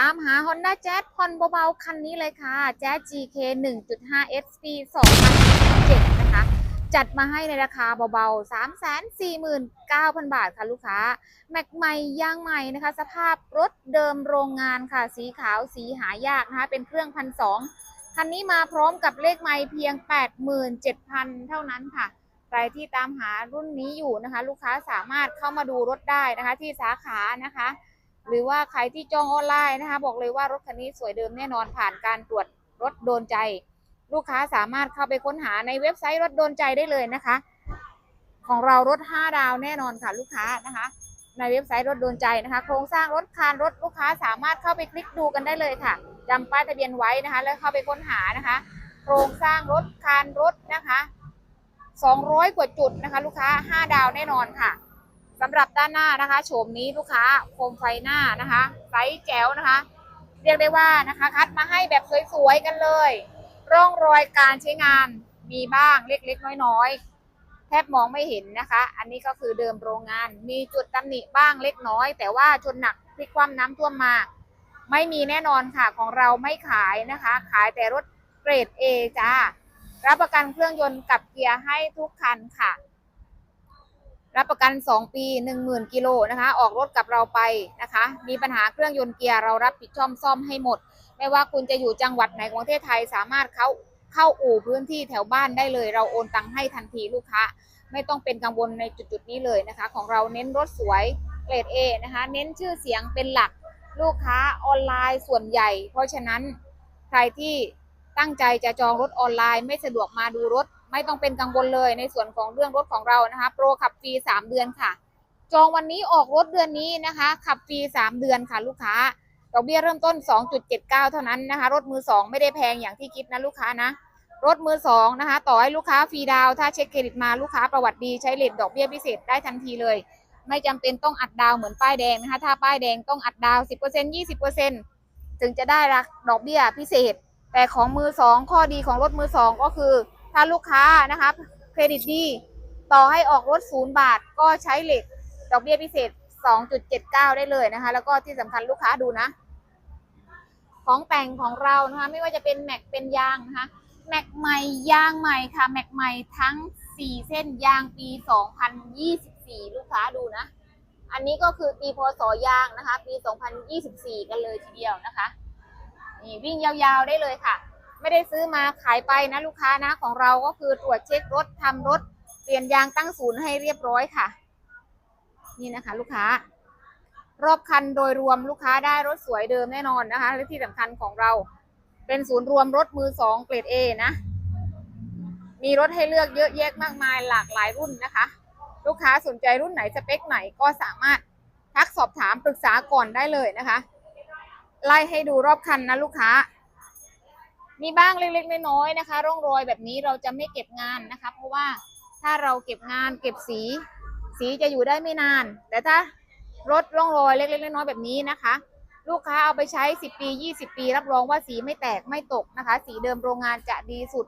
ตามหา Honda Jazz ผ่อนเบาๆ คันนี้เลยค่ะ Jazz GK 1.5 SP 2017 นะคะ จัดมาให้ในราคาเบาๆ 349,000 บาทค่ะลูกค้า แม็กใหม่ยางใหม่นะคะ สภาพรถเดิมโรงงานค่ะ สีขาวสีหายากนะคะ เป็นเครื่องพันสองคันนี้มาพร้อมกับเลขไม่เพียง 87,000 เท่านั้นค่ะ ใครที่ตามหารุ่นนี้อยู่นะคะ ลูกค้าสามารถเข้ามาดูรถได้นะคะที่สาขานะคะ หรือว่าใครที่จองออนไลน์นะคะ บอกเลยว่ารถคันนี้สวยเดิมแน่นอนผ่านการตรวจรถโดนใจ ลูกค้าสามารถเข้าไปค้นหาในเว็บไซต์รถโดนใจได้เลยนะคะ ของเรารถ 5 ดาวแน่นอนค่ะลูกค้านะคะ ในเว็บไซต์รถโดนใจนะคะ โครงสร้างรถคานรถลูกค้าสามารถเข้าไปคลิกดูกันได้เลยค่ะจำป้ายทะเบียนไว้นะคะ แล้วเข้าไปค้นหานะคะ โครงสร้างรถคานรถนะคะ 200 กว่าจุดนะคะ ลูกค้า 5 ดาวแน่นอนค่ะ สำหรับด้านหน้านะคะโฉมนี้ลูกค้าโคมไฟหน้านะคะไซส์แจ๋วนะคะ เรียกได้ว่านะคะ คัดมาให้แบบสวยๆกันเลย ร่องรอยการใช้งานมีบ้างเล็กๆน้อยๆแทบมองไม่เห็นนะคะ อันนี้ก็คือเดิมโรงงาน มีจุดตำหนิบ้างเล็กน้อย แต่ว่าชนหนักพลิกคว่ำน้ำท่วมมา ไม่มีแน่นอนค่ะของเราไม่ขายนะคะ ขายแต่รถเกรด A จ้ารับประกันเครื่องยนต์กับเกียร์ให้ทุกคันค่ะ รับประกัน 2 ปี 10,000 กิโลนะคะ ออกรถกับเราไปนะคะ มีปัญหาเครื่องยนต์เกียร์เรารับผิดชอบซ่อมให้หมด ไม่ว่าคุณจะอยู่จังหวัดไหนของประเทศไทย สามารถเข้าเข้าอู่พื้นที่แถวบ้านได้เลย เราโอนตังค์ให้ทันทีลูกค้า ไม่ต้องเป็นกังวลในจุดๆนี้เลยนะคะ ของเราเน้นรถสวยเกรด A นะคะ เน้นชื่อเสียงเป็นหลักลูกค้าออนไลน์ส่วนใหญ่ เพราะฉะนั้นใครที่ตั้งใจจะจองรถออนไลน์ไม่สะดวกมาดูรถ ไม่ต้องเป็นกังวลเลยในส่วนของเรื่องรถของเรานะคะ โปรขับฟรี 3 เดือนค่ะ จองวันนี้ออกรถเดือนนี้นะคะ ขับฟรี 3 เดือนค่ะลูกค้าดอกเบี้ยเริ่มต้น 2.79 เท่านั้นนะคะ รถมือ 2 ไม่ได้แพงอย่างที่คิดนะลูกค้านะ รถมือ 2 นะคะ ต่อให้ลูกค้าฟรีดาว ถ้าเช็คเครดิตมาลูกค้าประวัติดีใช้เลทดอกเบี้ยพิเศษได้ทันทีเลย ไม่จำเป็นต้องอัดดาวเหมือนป้ายแดงนะคะ ถ้าป้ายแดงต้องอัดดาว 10% 20%ถึงจะได้รักดอกเบี้ยพิเศษ แต่ของมือ 2 ข้อดีของรถมือ 2 ก็คือ ถ้าลูกค้านะคะเครดิตดีต่อให้ออกรถศูนย์บาทก็ใช้เหลทดอกเบี้ยพิเศษ 2.79 ได้เลยนะคะ แล้วก็ที่สำคัญลูกค้าดูนะ ของแต่งของเรานะคะ ไม่ว่าจะเป็นแม็กเป็นยางนะคะแม็กใหม่ยางใหม่ค่ะ แม็กใหม่ทั้ง 4 เส้นยางปี 2024 ลูกค้าดูนะ อันนี้ก็คือปีพศยางนะคะ ปี 2024 กันเลยทีเดียวนะคะ นี่วิ่งยาวๆได้เลยค่ะ ไม่ได้ซื้อมาขายไปนะลูกค้านะของเราก็คือตรวจเช็ครถทำรถเปลี่ยนยางตั้งศูนย์ให้เรียบร้อยค่ะ นี่นะคะ ลูกค้า รอบคันโดยรวมลูกค้าได้รถสวยเดิมแน่นอนนะคะและที่สำคัญของเรา เป็นศูนย์รวมรถมือสองเกรด A นะมีรถให้เลือกเยอะแยะมากมายหลากหลายรุ่นนะคะ ลูกค้าสนใจรุ่นไหนสเปคไหนก็สามารถทักสอบถามปรึกษาก่อนได้เลยนะคะ ไล่ให้ดูรอบคันนะลูกค้า มีบ้างเล็กๆน้อยๆนะคะ ร่องรอยแบบนี้เราจะไม่เก็บงานนะคะ เพราะว่าถ้าเราเก็บงานเก็บสี สีจะอยู่ได้ไม่นาน แต่ถ้ารถร่องรอยเล็กๆน้อยๆแบบนี้นะคะ ลูกค้าเอาไปใช้ 10 ปี 20 ปี รับรองว่าสีไม่แตกไม่ตกนะคะ สีเดิมโรงงานจะดีสุด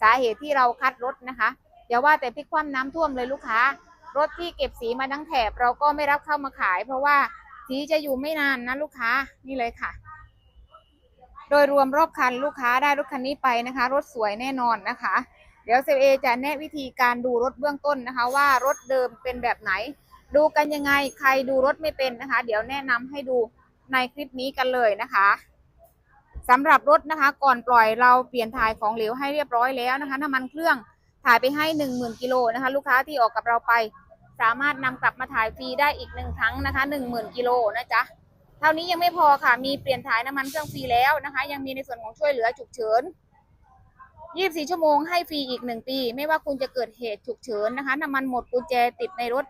สาเหตุที่เราคัดรถนะคะอย่าว่าแต่พลิกคว่ำน้ำท่วมเลยลูกค้า รถที่เก็บสีมาทั้งแถบเราก็ไม่รับเข้ามาขาย เพราะว่าสีจะอยู่ไม่นานนะลูกค้านี่เลยค่ะ โดยรวมรอบคันลูกค้าได้รถคันนี้ไปนะคะ รถสวยแน่นอนนะคะ เดี๋ยวเซเอจะแนะวิธีการดูรถเบื้องต้นนะคะ ว่ารถเดิมเป็นแบบไหน ดูกันยังไงใครดูรถไม่เป็นนะคะ เดี๋ยวแนะนำให้ดูในคลิปนี้กันเลยนะคะสำหรับรถนะคะ ก่อนปล่อยเราเปลี่ยนถ่ายของเหลวให้เรียบร้อยแล้วนะคะน้ำมันเครื่องถ่ายไปให้หนึ่งหมื่นกิโลนะคะ ลูกค้าที่ออกกับเราไป สามารถนำกลับมาถ่ายฟรีได้อีกหนึ่งครั้งนะคะหนึ่งหมื่นกิโลนะจ๊ะ ท่านี้ยังไม่พอค่ะ มีเปลี่ยนถ่ายน้ำมันเครื่องฟรีแล้วนะคะ ยังมีในส่วนของช่วยเหลือฉุกเฉิน 24 ชั่วโมงให้ฟรีอีก 1 ปี ไม่ว่าคุณจะเกิดเหตุฉุกเฉินนะคะ น้ำมันหมดกุญแจติดในรถ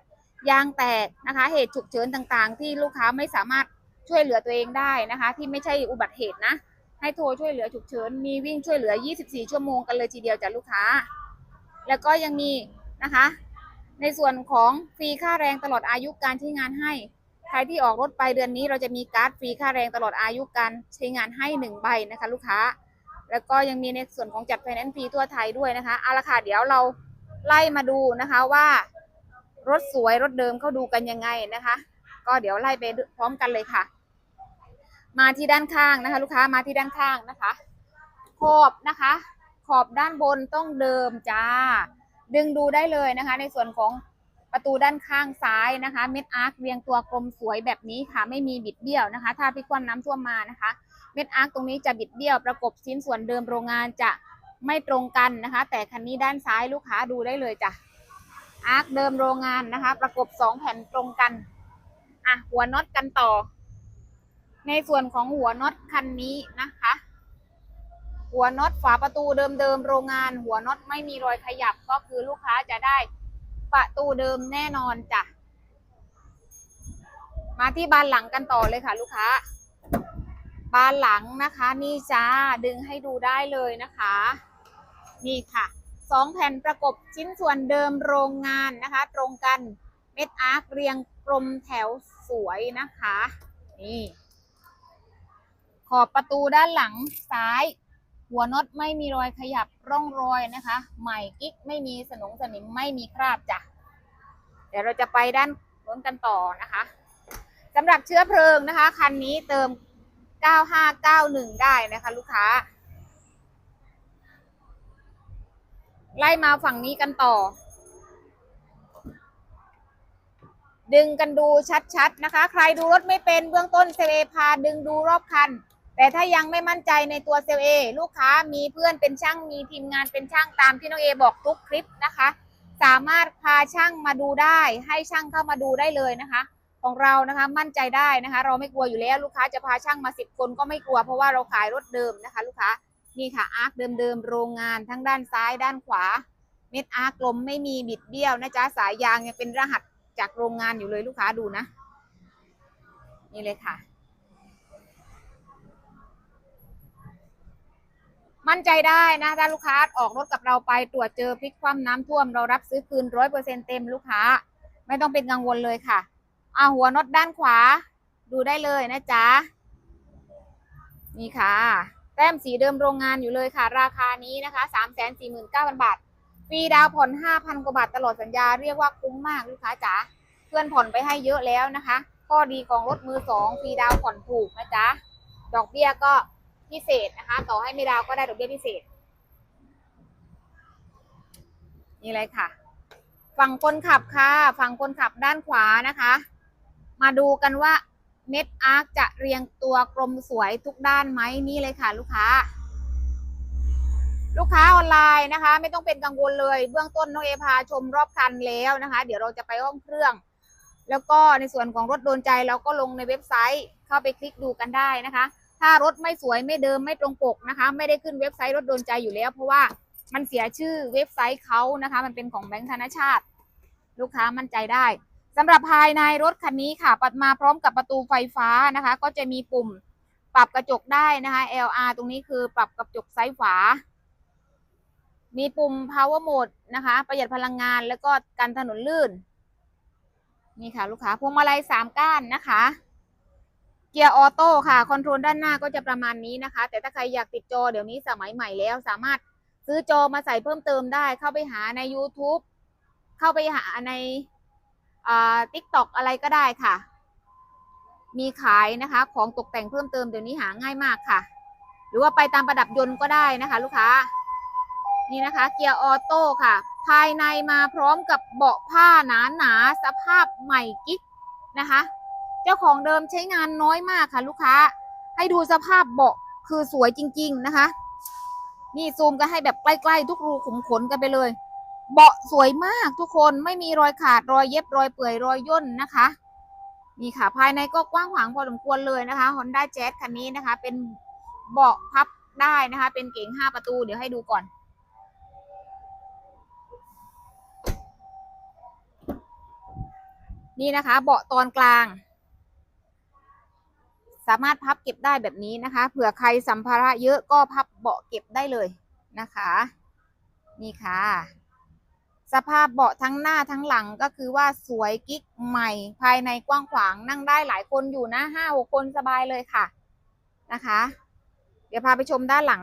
ยางแตกนะคะ เหตุฉุกเฉินต่างๆ ที่ลูกค้าไม่สามารถช่วยเหลือตัวเองได้นะคะ ที่ไม่ใช่อุบัติเหตุนะ ให้โทรช่วยเหลือฉุกเฉิน มีวิ่งช่วยเหลือ 24 ชั่วโมงกันเลยทีเดียวจากลูกค้า แล้วก็ยังมีนะคะ ในส่วนของฟรีค่าแรงตลอดอายุการใช้งานให้ รที่ออกรถไปเดือนนี้เราจะมีการ์ดฟรีค่าแรงตลอดอายุการใช้งานให้หนึ่งใบนะคะลูกค้า แล้วก็ยังมีในส่วนของจัดไฟแนนซ์ฟรีทั่วไทยด้วยนะคะเอาละค่ะเดี๋ยวเราไล่มาดูนะคะว่ารถสวยรถเดิมเขาดูกันยังไงนะคะ ก็เดี๋ยวไล่ไปพร้อมกันเลยค่ะ มาที่ด้านข้างนะคะ ลูกค้ามาที่ด้านข้างนะคะ ขอบนะคะ ขอบด้านบนต้องเดิมจ้า ดึงดูได้เลยนะคะ ในส่วนของ ประตูด้านข้างซ้ายนะคะ เม็ดอาร์คเรียงตัวกลมสวยแบบนี้ค่ะ ไม่มีบิดเบี้ยวนะคะ ถ้าพี่คว่ำน้ำท่วมมานะคะ เม็ดอาร์คตรงนี้จะบิดเบี้ยวประกบชิ้นส่วนเดิมโรงงานจะไม่ตรงกันนะคะ แต่คันนี้ด้านซ้ายลูกค้าดูได้เลยจ้ะอาร์คเดิมโรงงานนะคะ ประกบสองแผ่นตรงกันอะหัวน็อตกันต่อ ในส่วนของหัวน็อตคันนี้นะคะ หัวน็อตฝาประตูเดิมๆโรงงาน หัวน็อตไม่มีรอยขยับก็คือลูกค้าจะได้ ประตูเดิมแน่นอนจ้ะ มาที่บานหลังกันต่อเลยค่ะ ลูกค้า บานหลังนะคะ นี่จ้าดึงให้ดูได้เลยนะคะ นี่ค่ะสองแผ่นประกบชิ้นส่วนเดิมโรงงานนะคะ ตรงกันเม็ดอาร์คเรียงกลมแถวสวยนะคะ นี่ ขอบประตูด้านหลังซ้าย หัวน็อตไม่มีรอยขยับร่องรอยนะคะ ใหม่กิ๊กไม่มีสนงสนิมไม่มีคราบจ้ะเดี๋ยวเราจะไปด้านโน้นกันต่อนะคะสำหรับเชื้อเพลิงนะคะ คันนี้เติม 9591 ได้นะคะ ลูกค้า ไล่มาฝั่งนี้กันต่อ ดึงกันดูชัดๆนะคะ ใครดูรถไม่เป็นเบื้องต้นเซเอพาดึงดูรอบคัน แต่ถ้ายังไม่มั่นใจในตัวเซลเอลูกค้ามีเพื่อนเป็นช่างมีทีมงานเป็นช่างตามที่น้องเอบอกทุกคลิปนะคะ สามารถพาช่างมาดูได้ ให้ช่างเข้ามาดูได้เลยนะคะ ของเรานะคะมั่นใจได้นะคะ เราไม่กลัวอยู่แล้วลูกค้าจะพาช่างมาสิบคนก็ไม่กลัวเพราะว่าเราขายรถเดิมนะคะ ลูกค้านี่ค่ะอาร์คเดิมๆโรงงานทั้งด้านซ้ายด้านขวา เม็ดอาร์คกลมไม่มีบิดเบี้ยวนะจ๊ะสายยางยังเป็นรหัสจากโรงงานอยู่เลยลูกค้าดูนะ นี่เลยค่ะ มั่นใจได้นะถ้าลูกค้าออกรถกับเราไปตรวจเจอพลิกคว่ำน้ำท่วมเรารับซื้อคืนร้อยเปอร์เซ็นเต็มลูกค้า ไม่ต้องเป็นกังวลเลยค่ะอ่าหัวน็อตด้านขวา ดูได้เลยนะจ๊ะ นี่ค่ะ แต้มสีเดิมโรงงานอยู่เลยค่ะ ราคานี้นะคะสามแสนสี่หมื่นเก้าพันบาทฟรีดาวผ่อนห้าพันกว่าบาทตลอดสัญญาเรียกว่าคุ้มมากลูกค้าจ๋าเพื่อนผ่อนไปให้เยอะแล้วนะคะ ข้อดีของรถมือสองฟรีดาวผ่อนถูกนะจ๊ะ ดอกเบี้ยก็ พิเศษนะคะ ต่อให้ไม่ดาวก็ได้ดอกเบี้ยพิเศษ นี่เลยค่ะ ฝั่งคนขับค่ะ ฝั่งคนขับด้านขวานะคะ มาดูกันว่าเม็ดอาร์คจะเรียงตัวกลมสวยทุกด้านไหมนี่เลยค่ะ ลูกค้า ลูกค้าออนไลน์นะคะ ไม่ต้องเป็นกังวลเลย เบื้องต้นน้องเอพาชมรอบคันแล้วนะคะ เดี๋ยวเราจะไปห้องเครื่อง แล้วก็ในส่วนของรถโดนใจเราก็ลงในเว็บไซต์เข้าไปคลิกดูกันได้นะคะ ถ้ารถไม่สวยไม่เดิมไม่ตรงปกนะคะ ไม่ได้ขึ้นเว็บไซต์รถโดนใจอยู่แล้ว เพราะว่ามันเสียชื่อเว็บไซต์เขานะคะ มันเป็นของแบงค์ธนชาติ ลูกค้ามั่นใจได้สำหรับภายในรถคันนี้ค่ะ ปัดมาพร้อมกับประตูไฟฟ้านะคะ ก็จะมีปุ่มปรับกระจกได้นะคะ LR ตรงนี้คือปรับกระจกซ้ายฝามีปุ่ม power mode นะคะ ประหยัดพลังงานแล้วก็กันถนนลื่น นี่ค่ะลูกค้าพวงมาลัยสามก้านนะคะ เกียร์ออโต้ค่ะ คอนโทรลด้านหน้าก็จะประมาณนี้นะคะ แต่ถ้าใครอยากติดจอเดี๋ยวนี้สมัยใหม่แล้ว สามารถซื้อจอมาใส่เพิ่มเติมได้ เข้าไปหาใน YouTube เข้าไปหาในอ่า TikTok อะไรก็ได้ค่ะ มีขายนะคะ ของตกแต่งเพิ่มเติมเดี๋ยวนี้หาง่ายมากค่ะ หรือว่าไปตามประดับยนต์ก็ได้นะคะ ลูกค้า นี่นะคะ เกียร์ออโต้ค่ะ ภายในมาพร้อมกับเบาะผ้าหนาหนาๆสภาพใหม่กิ๊กนะคะ เจ้าของเดิมใช้งานน้อยมากค่ะ ลูกค้า ให้ดูสภาพเบาะคือสวยจริง ๆนะคะ นี่ซูมกันให้แบบใกล้ๆ ทุกรูขุมขนกันไปเลย เบาะสวยมากทุกคนไม่มีรอยขาดรอยเย็บรอยเปื่อยรอยย่นนะคะนี่ค่ะภายในก็กว้างขวางพอสมควรเลยนะคะ Honda Jazz คันนี้นะคะ เป็นเบาะพับได้นะคะ เป็นเก๋งห้าประตูเดี๋ยวให้ดูก่อน นี่นะคะ เบาะตอนกลาง สามารถพับเก็บได้แบบนี้นะคะ เผื่อใครสัมภาระเยอะก็พับเบาะเก็บได้เลยนะคะ นี่ค่ะ สภาพเบาะทั้งหน้าทั้งหลังก็คือว่าสวยกิ๊กใหม่ ภายในกว้างขวางนั่งได้หลายคนอยู่นะห้าหกคนสบายเลยค่ะนะคะ เดี๋ยวพาไปชมด้านหลัง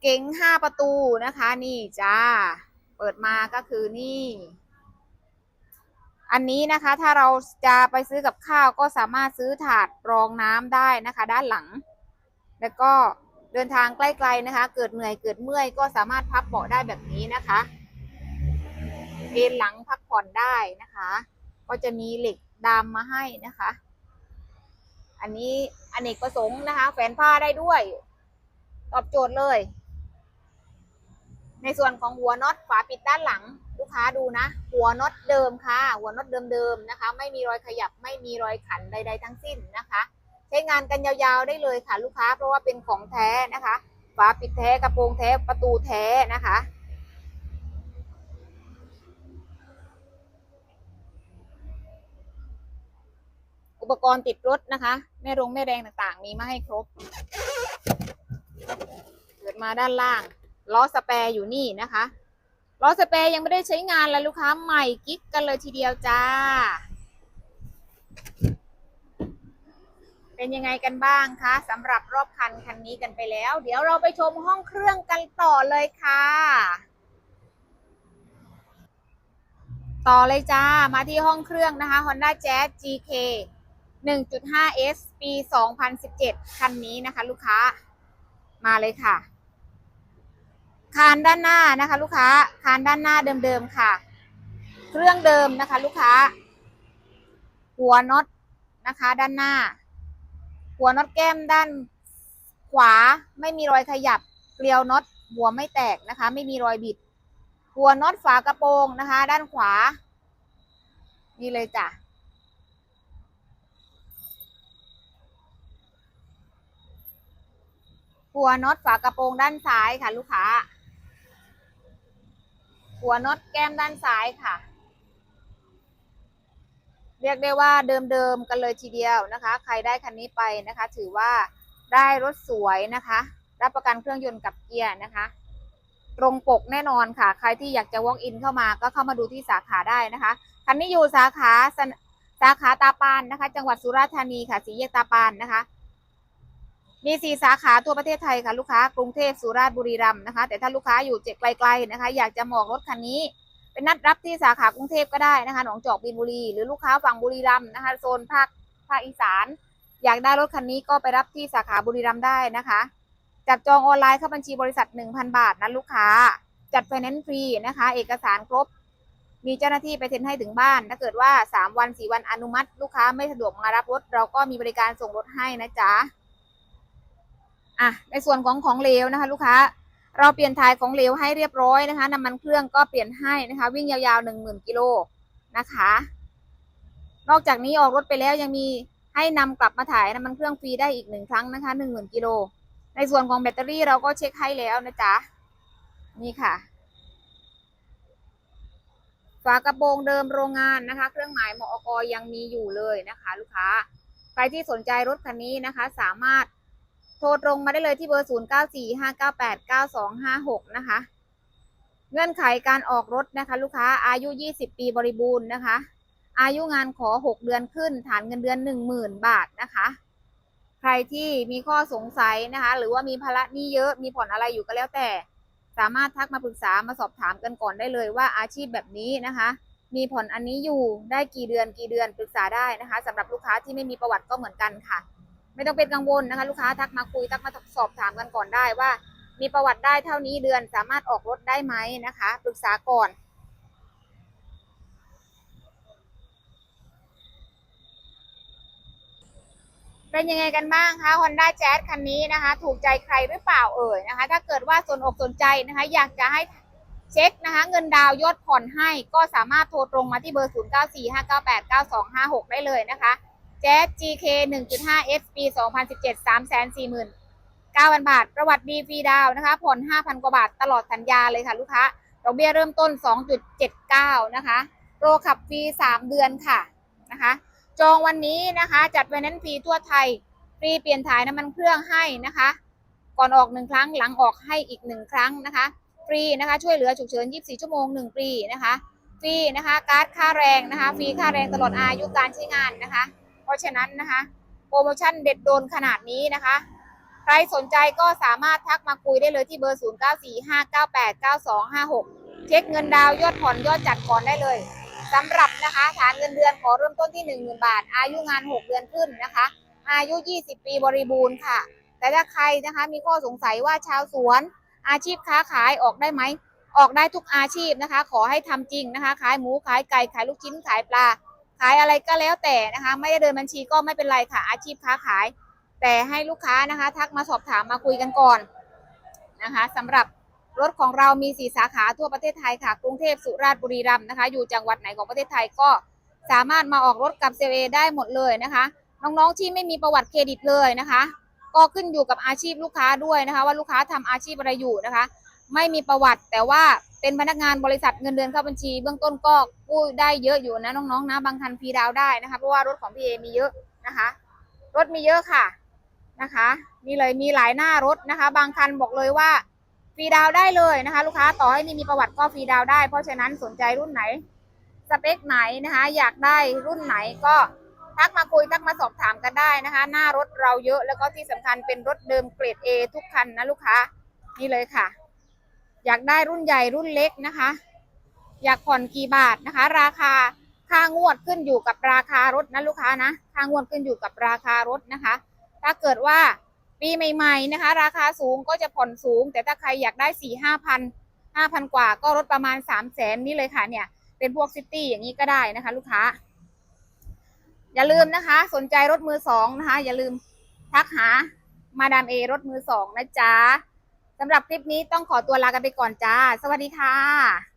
เก๋งห้าประตูนะคะ นี่จ้า เปิดมาก็คือนี่ อันนี้นะคะถ้าเราจะไปซื้อกับข้าวก็สามารถซื้อถาดรองน้ำได้นะคะ ด้านหลัง แล้วก็เดินทางใกล้ๆนะคะ เกิดเหนื่อยเกิดเมื่อยก็สามารถพับเบาะได้แบบนี้นะคะเอนหลังพักผ่อนได้นะคะ ก็จะมีเหล็กดามมาให้นะคะ อันนี้อเนกประสงค์นะคะแขวนผ้าได้ด้วย ตอบโจทย์เลย ในส่วนของหัวน็อตฝาปิดด้านหลัง ลูกค้าดูนะ หัวน็อตเดิมค่ะ หัวน็อตเดิมๆนะคะ ไม่มีรอยขยับไม่มีรอยขันใด ๆ ทั้งสิ้นนะคะ ใช้งานกันยาวๆได้เลยค่ะลูกค้าเพราะว่าเป็นของแท้นะคะ ฝาปิดแท้กระโปรงแท้ประตูแท้นะคะอุปกรณ์ติดรถนะคะ แม่รงแม่แรงต่างๆ มีมาให้ครบเกิดมาด้านล่าง ล้อสแปร์อยู่นี่นะคะล้อสแปรยังไม่ได้ใช้งานเลยลูกค้าใหม่กิ๊กกันเลยทีเดียวจ้า เป็นยังไงกันบ้างคะสำหรับรอบคันคันนี้กันไปแล้ว เดี๋ยวเราไปชมห้องเครื่องกันต่อเลยค่ะ ต่อเลยจ้ามาที่ห้องเครื่องนะคะ Honda Jazz GK 1.5S ปี 2017 คันนี้นะคะ ลูกค้ามาเลยค่ะ คานด้านหน้านะคะ ลูกค้าคานด้านหน้าเดิมๆค่ะ เครื่องเดิมนะคะ ลูกค้า หัวน็อตนะคะ ด้านหน้า หัวน็อตแก้มด้านขวาไม่มีรอยขยับ เกลียวน็อตหัวไม่แตกนะคะ ไม่มีรอยบิด หัวน็อตฝากระโปรงนะคะ ด้านขวา นี่เลยจ้ะหัวน็อตฝากระโปรงด้านซ้ายค่ะ ลูกค้า หัวน็อตแก้มด้านซ้ายค่ะ เรียกได้ว่าเดิมๆกันเลยทีเดียวนะคะ ใครได้คันนี้ไปนะคะ ถือว่าได้รถสวยนะคะ รับประกันเครื่องยนต์กับเกียร์นะคะ ตรงปกแน่นอนค่ะ ใครที่อยากจะ walk in เข้ามาก็เข้ามาดูที่สาขาได้นะคะคันนี้อยู่สาขาสาขาตาปานนะคะ จังหวัดสุราษฎร์ธานีค่ะสีแยกตาปานนะคะ มีสี่สาขาทั่วประเทศไทยค่ะลูกค้ากรุงเทพสุราษฎร์บุรีรัมย์นะคะ แต่ถ้าลูกค้าอยู่เจ็ไกลๆนะคะ อยากจะหมอกรถคันนี้เป็นนัดรับที่สาขากรุงเทพก็ได้นะคะหนองจอกบินบุรี หรือลูกค้าฝั่งบุรีรัมย์นะคะโซนภาคภาคอีสาน อยากได้รถคันนี้ก็ไปรับที่สาขาบุรีรัมย์ได้นะคะ จัดจองออนไลน์เข้าบัญชีบริษัท 1,000 บาทนะลูกค้า จัดไฟแนนซ์ฟรีนะคะ เอกสารครบ มีเจ้าหน้าที่ไปเซ็นให้ถึงบ้าน ถ้าเกิดว่า 3 วัน 4 วันอนุมัติ ลูกค้าไม่สะดวกมารับรถ เราก็มีบริการส่งรถให้นะจ๊ะ อะในส่วนของของเหลวนะคะ ลูกค้า เราเปลี่ยนถ่ายของเหลวให้เรียบร้อยนะคะน้ำมันเครื่องก็เปลี่ยนให้นะคะ วิ่งยาวๆหนึ่งหมื่นกิโลนะคะ นอกจากนี้ออกรถไปแล้วยังมีให้นำกลับมาถ่ายน้ำมันเครื่องฟรีได้อีกหนึ่งครั้งนะคะหนึ่งหมื่นกิโลในส่วนของแบตเตอรี่เราก็เช็คให้แล้วนะจ๊ะนี่ค่ะ ฝากระโปรงเดิมโรงงานนะคะ เครื่องหมายมอกยังมีอยู่เลยนะคะ ลูกค้า ใครที่สนใจรถคันนี้นะคะ สามารถ โทรตรงมาได้เลยที่เบอร์ 0 9 4 5 9 8 9 2 5 6 นะคะ เงื่อนไขการออกรถนะคะ ลูกค้าอายุ 20 ปีบริบูรณ์นะคะ อายุงานขอ 6 เดือนขึ้น ฐานเงินเดือน 10,000 บาทนะคะ ใครที่มีข้อสงสัยนะคะ หรือว่ามีภาระหนี้เยอะมีผ่อนอะไรอยู่ก็แล้วแต่ สามารถทักมาปรึกษามาสอบถามกันก่อนได้เลยว่าอาชีพแบบนี้นะคะมีผ่อนอันนี้อยู่ได้กี่เดือนกี่เดือนปรึกษาได้นะคะสำหรับลูกค้าที่ไม่มีประวัติก็เหมือนกันค่ะ ไม่ต้องเป็นกังวลนะคะ ลูกค้าทักมาคุยทักมาสอบถามกันก่อนได้ว่า มีประวัติได้เท่านี้เดือนสามารถออกรถได้ไหมนะคะปรึกษาก่อนเป็นยังไงกันบ้างคะ Honda Jazz คันนี้นะคะ ถูกใจใครหรือเปล่าเอ่ยนะคะ ถ้าเกิดว่าสนอกสนใจนะคะ อยากจะให้เช็คนะคะ เงินดาวยอดผ่อนให้ก็สามารถโทรตรงมาที่เบอร์ 0945989256 ได้เลยนะคะ Jazz GK 1.5 S ปี 2017 349,000 บาท ประวัติดีฟรีดาวนะคะ ผ่อน 5,000 กว่าบาทตลอดสัญญาเลยค่ะ ลูกค้าดอกเบี้ยเริ่มต้น 2.79 นะคะ โปรขับฟรี 3 เดือนค่ะนะคะ จองวันนี้นะคะ จัดไฟแนนซ์ฟรีทั่วไทย ฟรีเปลี่ยนถ่ายน้ำมันเครื่องให้นะคะ ก่อนออกหนึ่งครั้ง หลังออกให้อีกหนึ่งครั้งนะคะ ฟรีนะคะ ช่วยเหลือฉุกเฉิน 24 ชั่วโมง 1 ปีนะคะ ฟรีนะคะ การ์ดค่าแรงนะคะ ฟรีค่าแรงตลอดอายุการใช้งานนะคะ เพราะฉะนั้นนะคะ โปรโมชั่นเด็ดโดนขนาดนี้นะคะ ใครสนใจก็สามารถทักมาคุยได้เลยที่เบอร์ 0945989256 เช็คเงินดาวยอดผ่อนยอดจัดก่อนได้เลยสำหรับนะคะฐานเงินเดือนขอเริ่มต้นที่ 10,000 บาท อายุงาน 6 เดือนขึ้นนะคะ อายุ 20 ปีบริบูรณ์ค่ะ แต่ถ้าใครนะคะมีข้อสงสัยว่าชาวสวน อาชีพค้าขายออกได้ไหมออกได้ทุกอาชีพนะคะ ขอให้ทำจริงนะคะ ขายหมูขายไก่ขายลูกชิ้นขายปลา ขายอะไรก็แล้วแต่นะคะ ไม่ได้เดินบัญชีก็ไม่เป็นไรค่ะ อาชีพค้าขาย แต่ให้ลูกค้านะคะ ทักมาสอบถามมาคุยกันก่อนนะคะสำหรับรถของเรามีสีสาขาทั่วประเทศไทยค่ะ กรุงเทพสุราษฎร์บุรีรัมย์นะคะ อยู่จังหวัดไหนของประเทศไทยก็สามารถมาออกรถกับเซเวได้หมดเลยนะคะ น้องๆที่ไม่มีประวัติเครดิตเลยนะคะ ก็ขึ้นอยู่กับอาชีพลูกค้าด้วยนะคะ ว่าลูกค้าทำอาชีพอะไรอยู่นะคะ ไม่มีประวัติแต่ว่า เป็นพนักงานบริษัทเงินเดือนเข้าบัญชี เบื้องต้นก็กู้ได้เยอะอยู่นะน้องๆนะบางคันฟรีดาวได้นะคะเพราะว่ารถของพี่เอมีเยอะนะคะ รถมีเยอะค่ะนะคะมีเลยมีหลายหน้ารถนะคะ บางคันบอกเลยว่าฟรีดาวได้เลยนะคะ ลูกค้าต่อให้ไม่มีประวัติก็ฟรีดาวได้ เพราะฉะนั้นสนใจรุ่นไหนสเปคไหนนะคะ อยากได้รุ่นไหนก็ทักมาคุยทักมาสอบถามกันได้นะคะ หน้ารถเราเยอะแล้วก็ที่สำคัญเป็นรถเดิมเกรด A ทุกคันนะลูกค้านี่เลยค่ะ อยากได้รุ่นใหญ่รุ่นเล็กนะคะ อยากผ่อนกี่บาทนะคะ ราคาค่างวดขึ้นอยู่กับราคารถนะลูกค้านะค่างวดขึ้นอยู่กับราคารถนะคะ ถ้าเกิดว่าปีใหม่ ๆนะคะ ราคาสูงก็จะผ่อนสูง แต่ถ้าใครอยากได้สี่ห้าพันห้าพันกว่าก็รถประมาณสามแสนนี่เลยค่ะเนี่ย เป็นพวกซิตี้อย่างนี้ก็ได้นะคะ ลูกค้า อย่าลืมนะคะ สนใจรถมือสองนะคะ อย่าลืมทักหามาดามเอรถมือสองนะจ๊ะ สำหรับคลิปนี้ต้องขอตัวลากันไปก่อนจ้า สวัสดีค่ะ